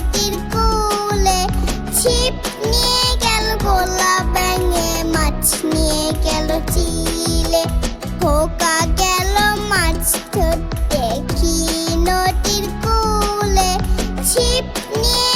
নদীর কুলে ছিপ নিয়ে গেল গোলা ব্যাঙে মাছ নিয়ে গেল চিলে। খোকা গেল মাছ ধরতে, কি নদীর কুলে ছিপ নিয়ে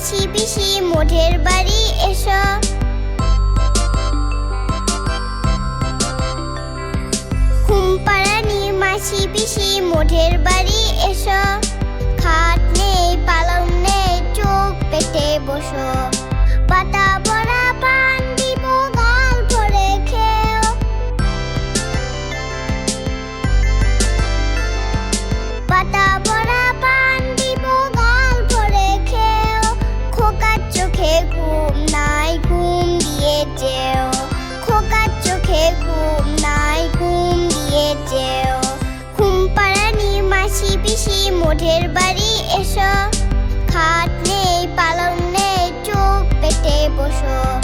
মাসি পিসি মোঠের বাড়ি এসো। ঘুমপাড়ানি মাসি পিসি মোঠের বাড়ি এসো। খাট চোখে ঘুম নাই, ঘুম দিয়ে যেও। খোকার চোখে ঘুম নাই, ঘুম দিয়ে যেও। ঘুম পাড়ানি মাসি পিসি মোঠের বাড়ি এসো। খাট নেই পালন নেই, চোখ পেটে বসো।